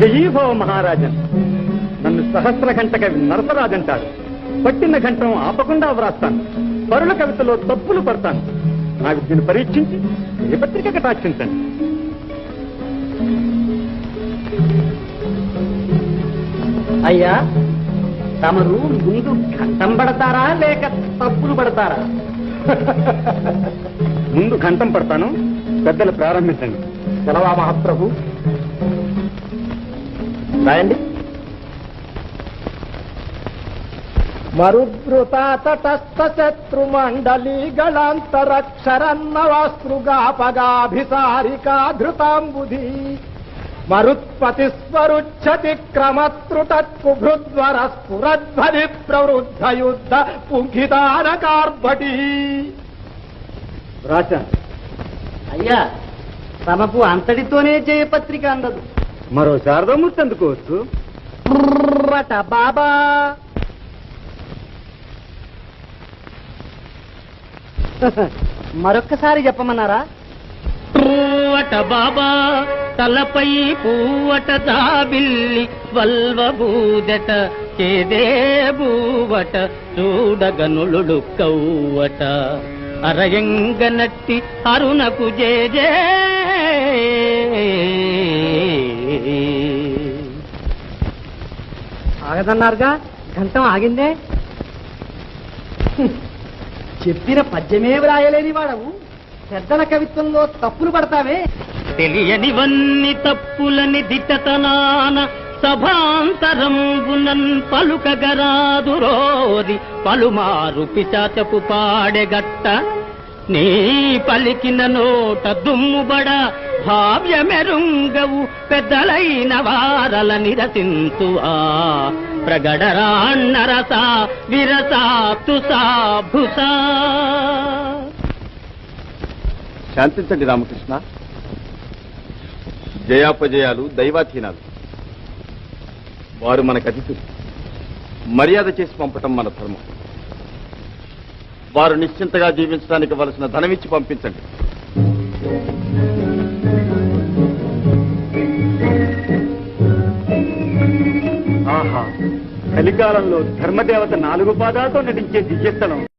జయీభవ మహారాజన్. నన్ను సహస్ర ఘంట కవి నరసరాజంటాడు. పట్టిన ఘంటం ఆపకుండా వ్రాస్తాను. పరుల కవితలో తప్పులు పడతాను. నా విద్యను పరీక్షించి ఏ పత్రిక కటాక్షించండి. అయ్యా తమరు ముందు ఘట్టం పడతారా లేక తప్పులు పడతారా? ముందు ఘంటం పడతాను పెద్దలు ప్రారంభించండి. సెలవా మహాప్రభు. రాయండి. మరుద్రుత తటస్థ శత్రు మండలి గళాంతరక్షరన్నవాస్తృగాపగాభిసారికా ధృతాంబుధి మరుత్పతి స్వరుచ్చతి క్రమత్రుటత్కుభృద్వర స్ఫురధ్వని ప్రవృద్ధ యుద్ధ పుంఖితాన కార్భటి రాశాను అయ్యా తమకు అంతటితోనే జయపత్రిక అందదు. మరో శారదమూర్తి అందుకోవచ్చు రట బాబా. మరొక్కసారి చెప్పమన్నారా? పూవట బాబా తలపై పూవట దాబిల్లి వల్వబూదట చేదే బూవట చూడగనులుడు కవ్వట అరయంగ నట్టి అరుణకు జేజే ఆగదన్నారుగా గంటం ఆగిందే. చెప్పిన పద్యమే వ్రాయలేని వాడవు? పెద్దల కవిత్వంలో తప్పులు పడతావే. తెలియనివన్ని తప్పులని దిట్టతనాన సభాంతరంబునన్ పలుకగరాదురోది పలుమారు పిశాచపు పాడెగట్ట నీ పలికిన నోట దుమ్ముబడ భావ్యమెరుంగవు. పెద్దలైన వారల నిరసింతువా. ప్రగడరాన్నరస విరసా తుసా భుసా శాంతించండి రామకృష్ణ. జయాపజయాలు దైవాధీనాలు. వారు మనకు అతిథులు. మర్యాద చేసి పంపటం మన ధర్మం. వారు నిశ్చింతగా జీవించడానికి వలసిన ధనమిచ్చి పంపించండి. ఆహా. కలికాలంలో ధర్మదేవత నాలుగు పాదాలతో నటించే దివ్యస్థలం.